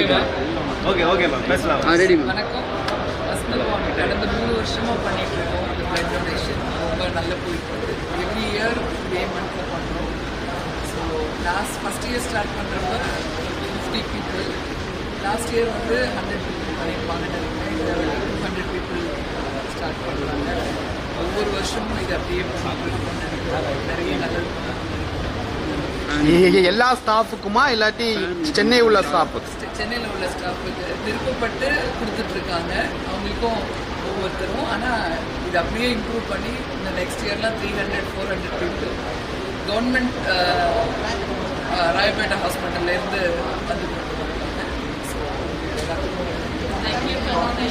Okay okay okay ma'am பேசலாம். ஆ ready ma'am வணக்கம். கடந்த மூணு வருஷமாக பண்ணிட்டு இருக்கோம் பிளட் டொனேஷன் ரொம்ப நல்ல போயிட்டு இருக்கு எவ்ரி இயர் மே பண்ணுறோம் so last first year start பண்ணுறப்ப ஃபிஃப்டி பீப்புள் லாஸ்ட் இயர் வந்து hundred people two hundred people start பண்ணுறாங்க ஒவ்வொரு வருஷமும் இது அப்படியே பண்ணிட்டு நினைக்கிறேன். எல்லா ஸ்டாஃபுக்குமா இல்லாட்டி சென்னை உள்ள ஸ்டாஃபுக்கு சென்னையில் உள்ள ஸ்டாஃபுக்கு விருப்பப்பட்டு கொடுத்துட்ருக்காங்க. அவங்களுக்கும் ஒவ்வொருத்தரும். ஆனால் இது அப்படியே இம்ப்ரூவ் பண்ணி இந்த next இயர்லாம் three hundred four hundred people government Royapettah ஹாஸ்பிட்டல்லேருந்து வந்து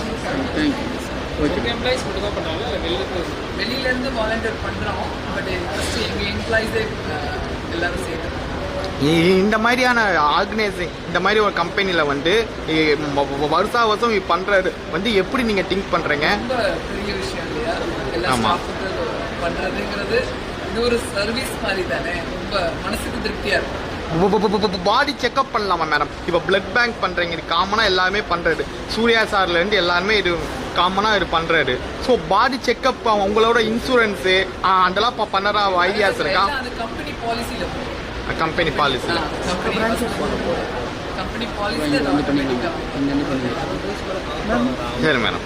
வெளியிலேருந்து வாலண்டியர் பண்ணுறோம் பட் ஃபஸ்ட்டு எங்கள் எம்ப்ளாயிஸே எல்லாரும் சேர்த்து இந்த மாதிரியான ஆர்கனைசிங் இந்த மாதிரி ஒரு கம்பெனியில் வந்து வருஷா வருஷம் பண்ணுறது வந்து எப்படி நீங்கள் திங்க் பண்ணுறீங்க பெரிய விஷயம் இல்லையா? எல்லா ஆமா. ஸ்டாஃபுக்கு பண்ணுறதுங்கிறது இது ஒரு சர்வீஸ் மாதிரி தானே? ரொம்ப மனசுக்கு திருப்தியாக இருக்கும். பாடி செக்அப் பண்ணலாமா மேடம் இப்போ பிளட் பேங்க் பண்ணுறீங்க இது காமனாக எல்லாமே பண்ணுறது சூர்யா சார்லேருந்து எல்லாருமே இது காமனாக இது பண்ணுறாரு ஸோ பாடி செக்அப் உங்களோட இன்சூரன்ஸு அதெல்லாம் பண்ணுற ஐடியாஸ் இருக்கா? அது கம்பெனி பாலிசியில் கம்பெனி பாலிசியில் கம்பெனி பண்ணிக்கலாம் சரி மேடம்